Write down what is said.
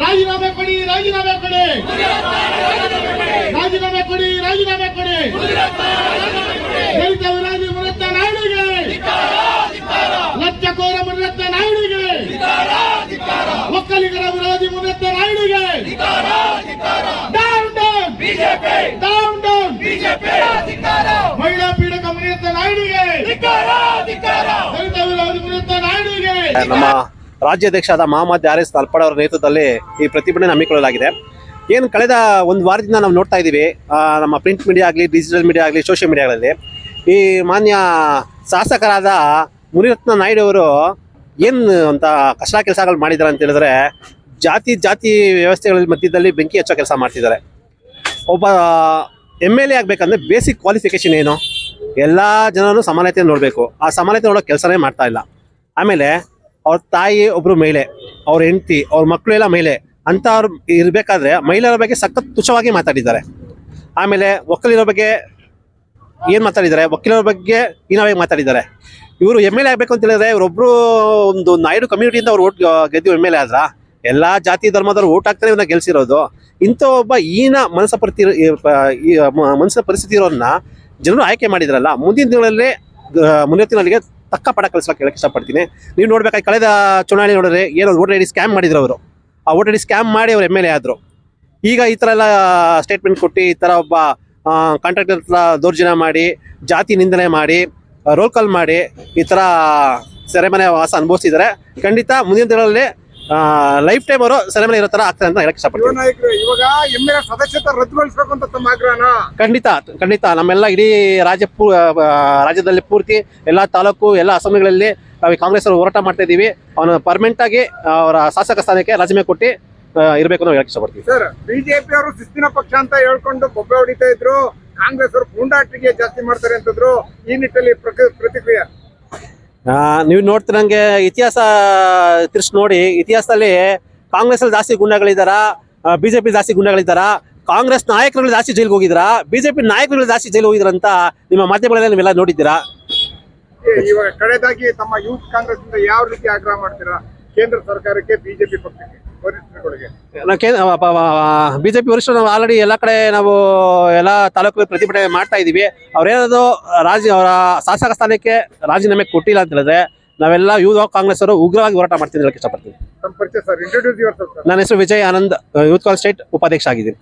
ರಾಜೀನಾಮೆ ಕೊಡಿ ರಾಜೀನಾಮೆ ಕೊಡಿ. ರಾಜೀನಾಮೆ ಕೊಡಿ ರಾಜೀನಾಮೆ ಕೊಡಿ. ದಲಿತ ವಿರಾಜಿ ಮುರತ್ತ ನಾಯ್ಡುಗೆ ಲಜ್ಜಕೋರ ಮುರತ್ತ ನಾಯ್ಡುಗೆ ಒಕ್ಕಲಿಗರ ವಿರೋಧಿ ಮುರತ್ತ ನಾಯ್ಡುಗೆ down down BJP down down BJP ಮಹಿಳಾ ಪೀಡಕ ಮುನಿಯತ್ತ ನಾಯ್ಡುಗೆ ದಲಿತ ವಿರೋಧಿ ಮುನಿಯತ್ತ ನಾಯ್ಡುಗೆ ನಮ್ಮ ರಾಜ್ಯಾಧ್ಯಕ್ಷರಾದ ಮಹಮ್ಮದ್ ಆರ್ ಎಸ್ ತಲ್ಪಡ್ ಅವರ ನೇತೃತ್ವದಲ್ಲಿ ಈ ಪ್ರತಿಭಟನೆ ಹಮ್ಮಿಕೊಳ್ಳಲಾಗಿದೆ. ಏನು ಕಳೆದ ಒಂದು ವಾರದಿಂದ ನಾವು ನೋಡ್ತಾ ಇದ್ದೀವಿ ನಮ್ಮ ಪ್ರಿಂಟ್ ಮೀಡಿಯಾ ಆಗಲಿ ಡಿಜಿಟಲ್ ಮೀಡಿಯಾ ಆಗಲಿ ಸೋಷಿಯಲ್ ಮೀಡಿಯಾಗಳಲ್ಲಿ ಈ ಮಾನ್ಯ ಶಾಸಕರಾದ ಮುನಿರತ್ನ ನಾಯ್ಡು ಅವರು ಏನು ಅಂತ ಕಷ್ಟ ಕೆಲಸಗಳು ಮಾಡಿದ್ದಾರೆ ಅಂತ ಹೇಳಿದ್ರೆ ಜಾತಿ ಜಾತಿ ವ್ಯವಸ್ಥೆಗಳ ಮಧ್ಯದಲ್ಲಿ ಬೆಂಕಿ ಹಚ್ಚೋ ಕೆಲಸ ಮಾಡ್ತಿದ್ದಾರೆ. ಒಬ್ಬ ಎಂ ಎಲ್ ಎ ಆಗಬೇಕಂದ್ರೆ ಬೇಸಿಕ್ ಕ್ವಾಲಿಫಿಕೇಶನ್ ಏನು? ಎಲ್ಲ ಜನರು ಸಮಾನತೆ ನೋಡಬೇಕು. ಆ ಸಮಾನತೆ ನೋಡೋ ಕೆಲಸನೇ ಮಾಡ್ತಾ ಇಲ್ಲ. ಆಮೇಲೆ ಅವ್ರ ತಾಯಿ ಒಬ್ರು ಮಹಿಳೆ, ಅವ್ರ ಹೆಂಡತಿ, ಅವ್ರ ಮಕ್ಕಳು ಎಲ್ಲ ಮಹಿಳೆ, ಅಂಥವ್ರು ಇರಬೇಕಾದ್ರೆ ಮಹಿಳೆಯರ ಬಗ್ಗೆ ಸಖತ್ ತುಚ್ಛವಾಗಿ ಮಾತಾಡಿದ್ದಾರೆ. ಆಮೇಲೆ ಒಕ್ಕಲಿಗರ ಬಗ್ಗೆ ಏನು ಮಾತಾಡಿದ್ದಾರೆ? ವಕೀಲರ ಬಗ್ಗೆ ಹೀನವಾಗಿ ಮಾತಾಡಿದ್ದಾರೆ. ಇವರು ಎಂ ಎಲ್ ಎ ಆಗಬೇಕು ಅಂತ ಹೇಳಿದ್ರೆ ಇವರೊಬ್ಬರು ಒಂದು ನಾಯ್ಡು ಕಮ್ಯುನಿಟಿಯಿಂದ ಅವ್ರು ಓಟ್ ಗೆದ್ದು ಎಂ ಎಲ್ ಎ ಆದ್ರ? ಎಲ್ಲ ಜಾತಿ ಧರ್ಮದವ್ರು ಓಟ್ ಹಾಕ್ತಾರೆ ಇವನ್ನ ಗೆಲ್ಸಿರೋದು. ಇಂಥ ಒಬ್ಬ ಈನ ಮನಸ್ಸ ಪರಿಸ್ಥಿತಿ ಮನಸ್ಸಿನ ಪರಿಸ್ಥಿತಿ ಇರೋನ್ನ ಜನರು ಆಯ್ಕೆ ಮಾಡಿದ್ರಲ್ಲ, ಮುಂದಿನ ದಿನಗಳಲ್ಲಿ ಮುನಿಯತ್ತಿನಲ್ಲಿಗೆ ತಕ್ಕ ಪಡ ಕಲಿಸ್ಲಿಕ್ಕೆ ಹೇಳಕ್ಕೆ ಇಷ್ಟಪಡ್ತೀನಿ. ನೀವು ನೋಡ್ಬೇಕಾಗಿ ಕಳೆದ ಚುನಾವಣೆ ನೋಡಿದ್ರೆ ಏನೋ ಓಟ್ ಐ ಡಿ ಸ್ಕ್ಯಾಮ್ ಮಾಡಿದ್ರು ಅವರು. ಆ ಓಟ್ ಐ ಡಿ ಸ್ಕ್ಯಾಮ್ ಮಾಡಿ ಅವ್ರು ಎಂ ಎಲ್ ಎ ಆದರು. ಈಗ ಈ ಥರ ಎಲ್ಲ ಸ್ಟೇಟ್ಮೆಂಟ್ ಕೊಟ್ಟು ಈ ಥರ ಒಬ್ಬ ಕಾಂಟ್ರಾಕ್ಟರ್ ಹತ್ರ ದೌರ್ಜನ್ಯ ಮಾಡಿ, ಜಾತಿ ನಿಂದನೆ ಮಾಡಿ ರೋಲ್ ಕಾಲ್ ಮಾಡಿ ಈ ಥರ ಸೆರೆಮನೆ ವಾಸ ಅನುಭವಿಸಿದ್ದಾರೆ ಖಂಡಿತ ಮುಂದಿನ ದಿನಗಳಲ್ಲಿ ಲೈಫ್ ಟೈಮ್ ಅವರು ಸೆರೆಮನೆ ಇರೋ ತರ ಆಗ್ತಾರೆ ಅಂತ ಹೇಳಕ್ಕೆ ಇಷ್ಟಪಡ್ತೀವಿ ಇಷ್ಟಪಡ್ತೀನಿ. ನಾಯಕರು ಇವಾಗ ಎಂ ಎಲ್ ಸದಸ್ಯತೆ ರದ್ದುಗೊಳಿಸಬೇಕು ಅಂತ ತಮ್ಮ ಆಗ್ರಹನ? ಖಂಡಿತ ಖಂಡಿತ. ನಮ್ಮೆಲ್ಲ ಇಡೀ ರಾಜ್ಯ ಪೂ ಆ, ರಾಜ್ಯದಲ್ಲಿ ಪೂರ್ತಿ ಎಲ್ಲ ತಾಲೂಕು ಎಲ್ಲ ಅಸೆಂಬ್ಲಿಗಳಲ್ಲಿ ನಾವು ಕಾಂಗ್ರೆಸ್ ಅವರು ಹೋರಾಟ ಮಾಡ್ತಾ ಇದ್ದೀವಿ. ಅವನು ಪರ್ಮನೆಂಟ್ ಆಗಿ ಅವರ ಶಾಸಕ ಸ್ಥಾನಕ್ಕೆ ರಾಜೀನಾಮೆ ಕೊಟ್ಟು ಇರಬೇಕು ಅಂತ ಹೇಳಕ್ಕೆ ಇಷ್ಟಪಡ್ತೀವಿ ಸರ್ ಬಿಜೆಪಿ ಅವರು ಶಿಸ್ತಿನ ಪಕ್ಷ ಅಂತ ಹೇಳ್ಕೊಂಡು ಬೊಬ್ಬೆ ಹೊಡಿತಾ ಇದ್ರು. ಕಾಂಗ್ರೆಸ್ ಅವರು ಪೂಂಡಾಟಿಗೆ ಜಾಸ್ತಿ ಮಾಡ್ತಾರೆ ಅಂತಂದ್ರು. ಈ ನಿಟ್ಟಲ್ಲಿ ಪ್ರಕ- ಪ್ರತಿಕ್ರಿಯೆ? ನೀವು ನೋಡ್ತಿರಂಗೆ ಇತಿಹಾಸ ತಿರ್ಸ್ ನೋಡಿ, ಇತಿಹಾಸದಲ್ಲಿ ಕಾಂಗ್ರೆಸ್ ಅಲ್ಲಿ ಜಾಸ್ತಿ ಗುಂಡಗಳಿದಾರ ಬಿಜೆಪಿ ಜಾಸ್ತಿ ಗುಂಡಗಳಿದಾರ ಕಾಂಗ್ರೆಸ್ ನಾಯಕರುಗಳು ಜಾಸ್ತಿ ಜೈಲಿಗೆ ಹೋಗಿದ್ರ, ಬಿಜೆಪಿ ನಾಯಕರುಗಳು ಜಾಸ್ತಿ ಜೈಲಿಗೆ ಹೋಗಿದ್ರ ಅಂತ ನಿಮ್ಮ ಮಾಧ್ಯಮಗಳಲ್ಲಿ ನೀವೆಲ್ಲ ನೋಡಿದ್ದೀರಾ? ಇವಾಗ ಕಡೆದಾಗಿ ತಮ್ಮ ಯೂತ್ ಕಾಂಗ್ರೆಸ್ ಯಾವ ರೀತಿ ಆಗ್ರಹ ಮಾಡ್ತೀರಾ? ಕೇಂದ್ರ ಸರ್ಕಾರಕ್ಕೆ ಬಿಜೆಪಿ ಪಕ್ಷಕ್ಕೆ? ವರಿಷ್ಠರುಗಳಿಗೆ ಬಿಜೆಪಿ ವರಿಷ್ಠ ನಾವು ಆಲ್ರೆಡಿ ಎಲ್ಲ ಕಡೆ ನಾವು ಎಲ್ಲ ತಾಲೂಕು ಪ್ರತಿಭಟನೆ ಮಾಡ್ತಾ ಇದೀವಿ. ಅವ್ರೇನಾದ್ರು ರಾಜ ಅವರ ಶಾಸಕ ಸ್ಥಾನಕ್ಕೆ ರಾಜೀನಾಮೆ ಕೊಟ್ಟಿಲ್ಲ ಅಂತ ಹೇಳಿದ್ರೆ ನಾವೆಲ್ಲ ಯೂತ್ ಕಾಂಗ್ರೆಸ್ ಅವರು ಉಗ್ರವಾಗಿ ಹೋರಾಟ ಮಾಡ್ತೀನಿ ಹೇಳಕ್ಕೆ ಇಷ್ಟಪಡ್ತೀನಿ. ನನ್ನ ಹೆಸರು ವಿಜಯ್ ಆನಂದ್ ಯೂತ್ ಕಾಂಗ್ರೆಸ್ ಸ್ಟೇಟ್ ಉಪಾಧ್ಯಕ್ಷ ಆಗಿದ್ದೀನಿ.